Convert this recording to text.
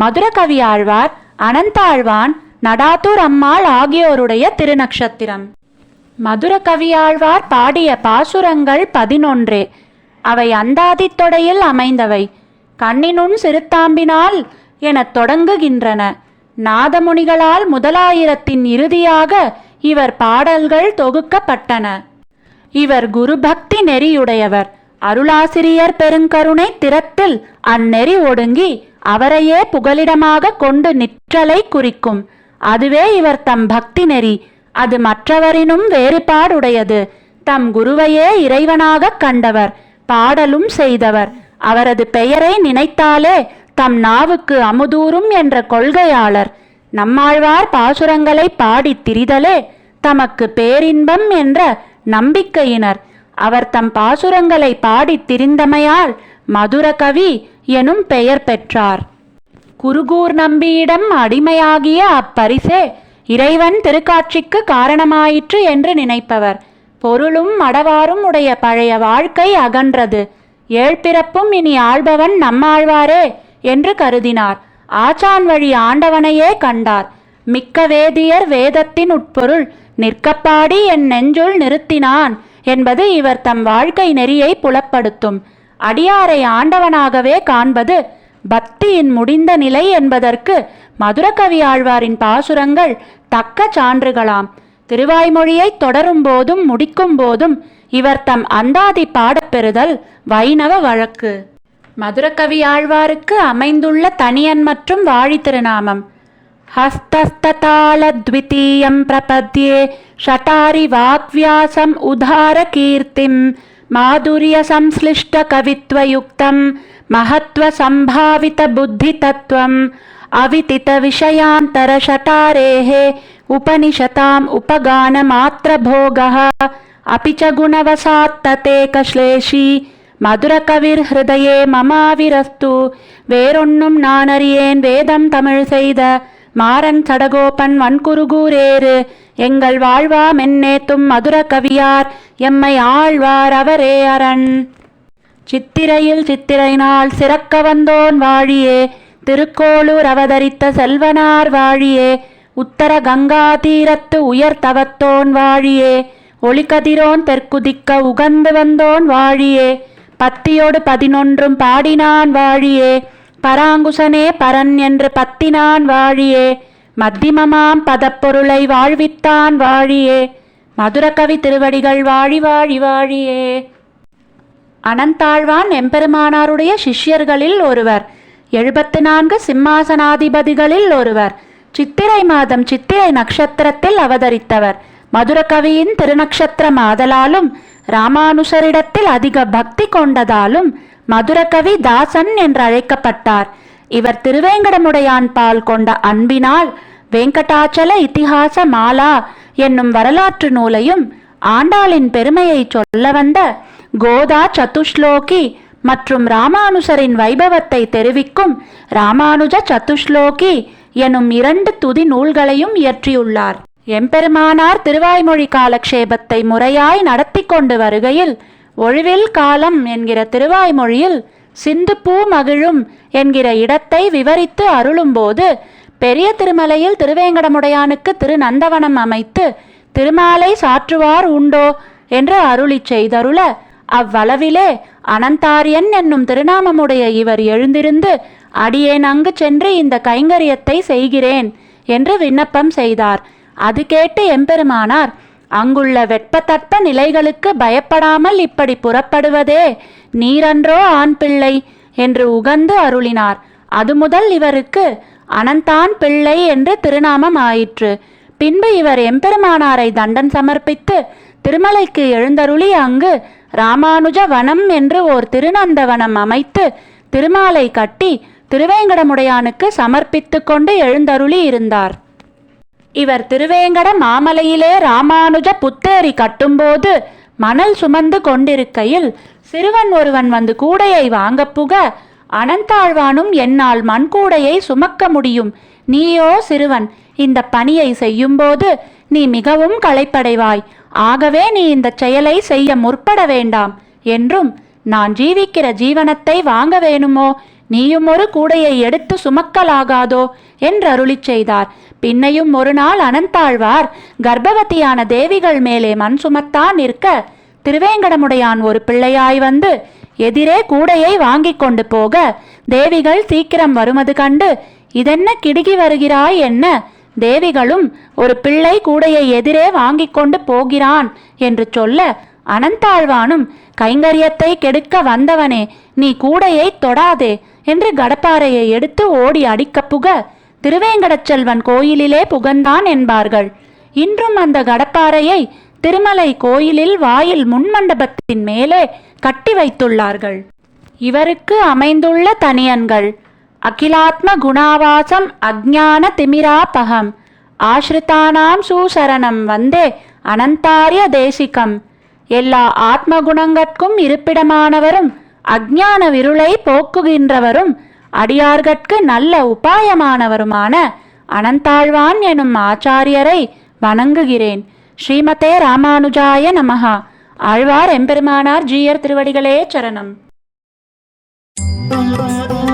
மதுரகவி ஆழ்வார் அனந்தாழ்வான் நடாத்தூர் அம்மாள் ஆகியோருடைய திருநக்ஷத்திரம். மதுரகவியாழ்வார் பாடிய பாசுரங்கள் பதினொன்று. அவை அந்தாதித் தொடையில் அமைந்தவை. கண்ணினுன் சிறுத்தாம்பினால் எனத் தொடங்குகின்றன. நாதமுனிகளால் முதலாயிரத்தின் இறுதியாக இவர் பாடல்கள் தொகுக்கப்பட்டன. இவர் குருபக்தி நெறியுடையவர். அருளாசிரியர் பெருங்கருணை திறத்தில் அந்நெறி ஒடுங்கி அவரையே புகலிடமாக கொண்டு நிற்றலை குறிக்கும். அதுவே இவர் தம் பக்தி நெறி. அது மற்றவரினும் வேறுபாடுடையது. தம் குருவையே இறைவனாகக் கண்டவர். பாடலும் செய்தவர். அவரது பெயரை நினைத்தாலே தம் நாவுக்கு அமுதூறும் என்ற கொள்கையாளர். நம்மாழ்வார் பாசுரங்களை பாடித் திரிதலே தமக்கு பேரின்பம் என்ற நம்பிக்கையினர். அவர் தம் பாசுரங்களை பாடித் திரிந்தமையால் மதுரகவி எனும் பெயர் பெற்றார். குருகூர் நம்பியிடம் அடிமையாகிய அப்பரிசே இறைவன் திருக்காட்சிக்கு காரணமாயிற்று என்று நினைப்பவர். பொருளும் மடவாரும் உடைய பழைய வாழ்க்கை அகன்றது. ஏழ்பிறப்பும் இனி ஆள்பவன் நம்மாழ்வாரே என்று கருதினார். ஆச்சான் வழி ஆண்டவனையே கண்டார். மிக்க வேதியர் வேதத்தின் உட்பொருள் நிற்கப்பாடி என் நெஞ்சுள் நிறுத்தினான் என்பது இவர் தம் வாழ்க்கை நெறியை புலப்படுத்தும். அடியாரை ஆண்டவனாகவே காண்பது பக்தியின் முடிந்த நிலை என்பதற்கு மதுரகவி ஆழ்வாரின் பாசுரங்கள் தக்க சான்றுகளாம். திருவாய்மொழியை தொடரும் போதும் முடிக்கும் போதும் இவர் தம் அந்தாதி பாடப்பெறுதல் வைணவ வழக்கு. மதுரகவி ஆழ்வாருக்கு அமைந்துள்ள தனியன் மற்றும் வாழி திருநாமம். ஹஸ்தஸ்ததாலத்விதீயம் பிரபத்யே ஷட்டாரி வாக்வியாசம் உதார கீர்த்திம். माधुर्यसंश्लिष्टकवित्वयुक्तं महत्त्वसम्भावितबुद्धितत्त्वम् अवितितविषयान्तरशटारेः उपनिषताम् उपगानमात्रभोगः अपि च गुणवसात्ततेकश्लेषी மதுரகவிர் மமாவிரஸ்து வேறொன்னும் நானறியேன் வேதம் தமிழ் செய்த மாறன் சடகோபன் வன்குருகூரேறு எங்கள் வாழ்வா மென்னேத்தும் மதுர கவியார் எம்மை ஆழ்வார் அவரே அரண். சித்திரையில் சித்திரை நாள் சிறக்க வந்தோன் வாழியே திருக்கோளூர் அவதரித்த செல்வனார் வாழியே உத்தர கங்கா தீரத்து உயர் தவத்தோன் வாழியே ஒளிக்கதிரோன் தெற்குதிக்க உகந்து வந்தோன் வாழியே பத்தியோடு பதினொன்றும் பாடினான் வாழியே பராங்குசனே பரன் என்று பத்தினான் வாழியே. மத்திமமாம் பதப்பொருளை வாழ்வித்தான் வாழியே. மதுரகவி திருவடிகள் வாழி வாழி வாழியே. அனந்தாழ்வான் எம்பெருமானாருடைய சிஷ்யர்களில் ஒருவர். எழுபத்து நான்கு சிம்மாசனாதிபதிகளில் ஒருவர். சித்திரை மாதம் சித்திரை நட்சத்திரத்தில் அவதரித்தவர். மதுரகவியின் திருநக்ஷத்திரம் ஆதலாலும் ராமானுசரிடத்தில் அதிக பக்தி கொண்டதாலும் மதுரகவி தாசன் என்று அழைக்கப்பட்டார். இவர் திருவேங்கடமுடையான் பால் கொண்ட அன்பினால் வெங்கடாச்சல இத்திஹாச மாலா என்னும் வரலாற்று நூலையும் ஆண்டாளின் பெருமையை சொல்ல வந்த கோதா சதுஷ்லோகி மற்றும் ராமானுசரின் வைபவத்தை தெரிவிக்கும் ராமானுஜ சதுஷ்லோகி எனும் இரண்டு துதி நூல்களையும் இயற்றியுள்ளார். எம்பெருமானார் திருவாய்மொழி காலக்ஷேபத்தை முறையாய் நடத்தி கொண்டு வருகையில் ஒழிவில் காலம் என்கிற திருவாய்மொழியில் சிந்து பூ மகிழும் என்கிற இடத்தை விவரித்து அருளும்போது பெரிய திருமலையில் திருவேங்கடமுடையானுக்கு திருநந்தவனம் அமைத்து திருமாலை சாற்றுவார் உண்டோ என்று அருளி செய்தருள அவ்வளவிலே அனந்தாரியன் என்னும் திருநாமமுடைய இவர் எழுந்திருந்து அடியேன் அங்கு சென்று இந்த கைங்கரியத்தை செய்கிறேன் என்று விண்ணப்பம் செய்தார். அது கேட்டு எம்பெருமானார் அங்குள்ள வெட்பத்தட்ப நிலைகளுக்கு பயப்படாமல் இப்படி புறப்படுவதே நீரன்றோ ஆண் பிள்ளை என்று உகந்து அருளினார். அது முதல் இவருக்கு அனந்தான் பிள்ளை என்று திருநாமம் ஆயிற்று. பின்பு இவர் எம்பெருமானாரை தண்டன் சமர்ப்பித்து திருமலைக்கு எழுந்தருளி அங்கு ராமானுஜ வனம் என்று ஓர் திருநந்தவனம் அமைத்து திருமாலை கட்டி திருவேங்கடமுடையானுக்கு சமர்ப்பித்து கொண்டு எழுந்தருளி இருந்தார். இவர் திருவேங்கட மாமலையிலே ராமானுஜ புத்தேரி கட்டும்போது மணல் சுமந்து கொண்டிருக்கையில் சிறுவன் ஒருவன் வந்து கூடையை வாங்கப் புக அனந்தாழ்வானும் என்னால் மண்கூடையை சுமக்க முடியும். நீயோ சிறுவன் இந்த பணியை செய்யும்போது நீ மிகவும் களைப்படைவாய். ஆகவே நீ இந்த செயலை செய்ய முற்பட வேண்டாம் என்றும் நான் ஜீவிக்கிற ஜீவனத்தை வாங்க வேணுமோ? நீயும் ஒரு கூடையை எடுத்து சுமக்கலாகாதோ என்று அருளிச் செய்தார். பின்னையும் ஒரு நாள் அனந்தாழ்வார் கர்ப்பவதியான தேவிகள் மேலே மண் சுமத்தான் நிற்க திருவேங்கடமுடையான் ஒரு பிள்ளையாய் வந்து எதிரே கூடையை வாங்கிக் கொண்டு போக தேவிகள் சீக்கிரம் வருமது கண்டு இதென்ன கிடுகி வருகிறாய் என்ன? தேவிகளும் ஒரு பிள்ளை கூடையை எதிரே வாங்கிக் கொண்டு போகிறான் என்று சொல்ல அனந்தாழ்வானும் கைங்கரியத்தை கெடுக்க வந்தவனே நீ கூடையை தொடாதே என்று கடப்பாரையை எடுத்து ஓடி அடிக்கப் புக திருவேங்கடச்செல்வன் கோயிலிலே புகந்தான் என்பார்கள். இன்றும் அந்த கடப்பாரையை திருமலை கோயிலில் வாயில் முன்மண்டபத்தின் மேலே கட்டி வைத்துள்ளார்கள். இவருக்கு அமைந்துள்ள தனியன்கள் அகிலாத்ம குணாவாசம் அஜான திமிராபகம் ஆஸ்ரிதானாம் சூசரணம் வந்தே அனந்தாரிய தேசிகம். எல்லா ஆத்ம குணங்கட்கும் இருப்பிடமானவரும் அஜ்ஞான விருளை போக்குகின்றவரும் அடியார்கட்கு நல்ல உபாயமானவருமான அனந்தாழ்வான் எனும் ஆச்சாரியரை வணங்குகிறேன் ஸ்ரீமதே ராமானுஜாய நமகா ஆழ்வார் எம்பெருமானார் ஜீயர் திருவடிகளே சரணம் Thank you.